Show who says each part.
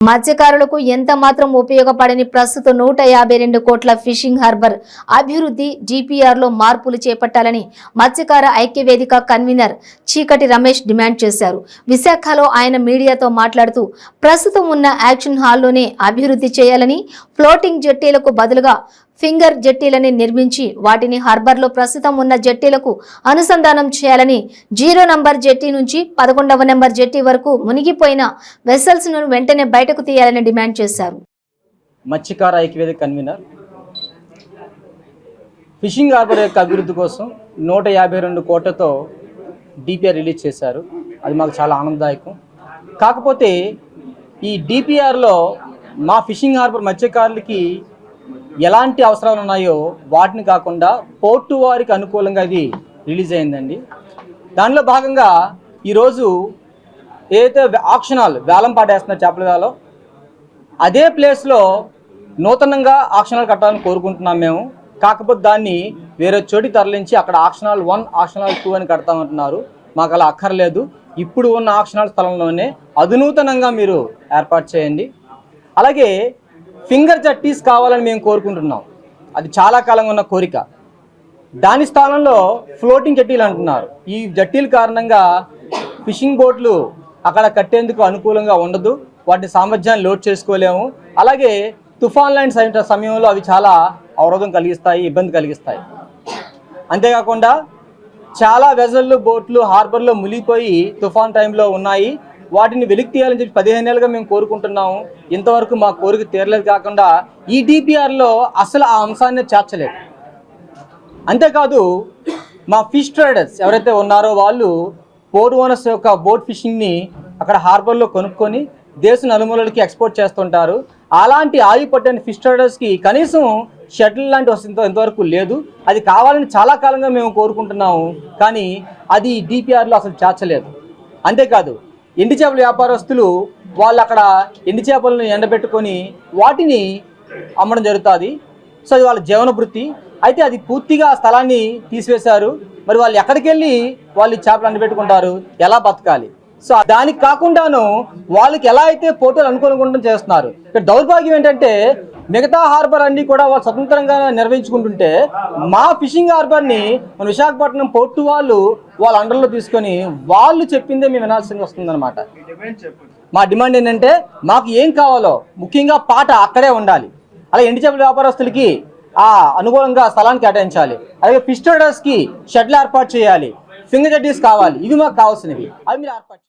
Speaker 1: మత్స్యకారులకు ఎంత మాత్రం ఉపయోగపడని ప్రస్తుత నూట యాభై రెండు కోట్ల ఫిషింగ్ హార్బర్ అభివృద్ధి GPR లో మార్పులు చేపట్టాలని మత్స్యకార ఐక్యవేదిక కన్వీనర్ చీకటి రమేష్ డిమాండ్ చేశారు. విశాఖలో ఆయన మీడియాతో మాట్లాడుతూ ప్రస్తుతం ఉన్న యాక్షన్ హాల్లోనే అభివృద్ధి చేయాలని ఫ్లోటింగ్ జెట్టీలకు బదులుగా ఫింగర్ జెట్టీలని నిర్మించి వాటిని హార్బర్లో ప్రస్తుతం ఉన్న జెట్టీలకు అనుసంధానం చేయాలని జీరో నంబర్ జెట్టీ నుంచి పదకొండవ నెంబర్ జెట్టీ వరకు మునిగిపోయిన వెసల్స్ను వెంటనే బయటకు తీయాలని డిమాండ్ చేశారు.
Speaker 2: మత్స్యకార ఐక్యవేదిక కన్వీనర్. ఫిషింగ్ హార్బర్ యొక్క అభివృద్ధి కోసం నూట యాభై రెండు కోట్లతో డిపిఆర్ రిలీజ్ చేశారు. అది మాకు చాలా ఆనందదాయకం. కాకపోతే ఈ డిపిఆర్లో మా ఫిషింగ్ హార్బర్ మత్స్యకారులకి ఎలాంటి అవసరాలు ఉన్నాయో వాటిని కాకుండా పోర్టు వారికి అనుకూలంగా ఇది రిలీజ్ అయిందండి. దానిలో భాగంగా ఈరోజు ఏదైతే ఆక్షనాలు వేలం పాటేస్తున్నారు చేపల వేలం అదే ప్లేస్లో నూతనంగా ఆక్షనాలు కట్టాలని కోరుకుంటున్నాం మేము. కాకపోతే దాన్ని వేరే చోటి తరలించి అక్కడ ఆక్షనాలు వన్ ఆక్షనాలు టూ అని కడతామంటున్నారు మాకు అలా అక్కర్లేదు. ఇప్పుడు ఉన్న ఆక్షనాల స్థలంలోనే అధునూతనంగా మీరు ఏర్పాటు చేయండి. అలాగే ఫింగర్ జట్టీస్ కావాలని మేము కోరుకుంటున్నాం. అది చాలా కాలంగా ఉన్న కోరిక. దాని స్థానంలో ఫ్లోటింగ్ జట్టీలు అంటున్నారు. ఈ జట్టీల కారణంగా ఫిషింగ్ బోట్లు అక్కడ కట్టేందుకు అనుకూలంగా ఉండదు. వాటి సామర్థ్యాన్ని లోడ్ చేసుకోలేము. అలాగే తుఫాన్ లాంటి అయిన సమయంలో అవి చాలా అవరోధం కలిగిస్తాయి ఇబ్బంది కలిగిస్తాయి. అంతేకాకుండా చాలా వెజల్లు బోట్లు హార్బర్లో మునిగిపోయి తుఫాన్ టైంలో ఉన్నాయి. వాటిని వెలికి తీయాలని చెప్పి పదిహేను ఏళ్ళుగా మేము కోరుకుంటున్నాము. ఇంతవరకు మా కోరిక తీరలేదు కాకుండా ఈ డిపిఆర్లో అసలు ఆ అంశాన్ని చేర్చలేదు. అంతేకాదు మా ఫిష్ ట్రేడర్స్ ఎవరైతే ఉన్నారో వాళ్ళు పోర్ట్ ఓనర్స్ యొక్క బోట్ ఫిషింగ్ని అక్కడ హార్బర్లో కొనుక్కొని దేశ నలుమూలలకి ఎక్స్పోర్ట్ చేస్తుంటారు. అలాంటి ఆయి పట్టని ఫిష్ ట్రేడర్స్కి కనీసం షటిల్ లాంటి వస్తుంది ఇంతవరకు లేదు. అది కావాలని చాలా కాలంగా మేము కోరుకుంటున్నాము. కానీ అది డిపిఆర్లో అసలు చేర్చలేదు. అంతేకాదు ఎండి చేపల వ్యాపారస్తులు వాళ్ళు అక్కడ ఎండి చేపలను ఎండబెట్టుకొని వాటిని అమ్మడం జరుగుతుంది. సో అది వాళ్ళ జీవన వృత్తి అయితే అది పూర్తిగా స్థలాన్ని తీసివేశారు. మరి వాళ్ళు ఎక్కడికి వెళ్ళి వాళ్ళు చేపలు ఎండబెట్టుకుంటారు? ఎలా బతకాలి? సో దానికి కాకుండాను వాళ్ళకి ఎలా అయితే ఫోటోలు అనుకోనుకుంటూ చేస్తున్నారు? ఇక్కడ దౌర్భాగ్యం ఏంటంటే మిగతా హార్బర్ అన్ని కూడా వాళ్ళు స్వతంత్రంగా నిర్వహించుకుంటుంటే మా ఫిషింగ్ హార్బర్ని మన విశాఖపట్నం పోర్టు వాళ్ళు వాళ్ళ అండర్లో తీసుకొని వాళ్ళు చెప్పిందే మేము వినాల్సింది వస్తుందన్నమాట. మా డిమాండ్ ఏంటంటే మాకు ఏం కావాలో ముఖ్యంగా పాట అక్కడే ఉండాలి. అలాగే ఎండి చేపల వ్యాపారస్తులకి ఆ అనుగుణంగా స్థలాన్ని కేటాయించాలి. అలాగే ఫిష్ ట్రేడర్స్కి షెడ్లు ఏర్పాటు చేయాలి. ఫింగర్ జడ్డీస్ కావాలి. ఇవి మాకు కావాల్సినవి. అవి మీరు ఏర్పాటు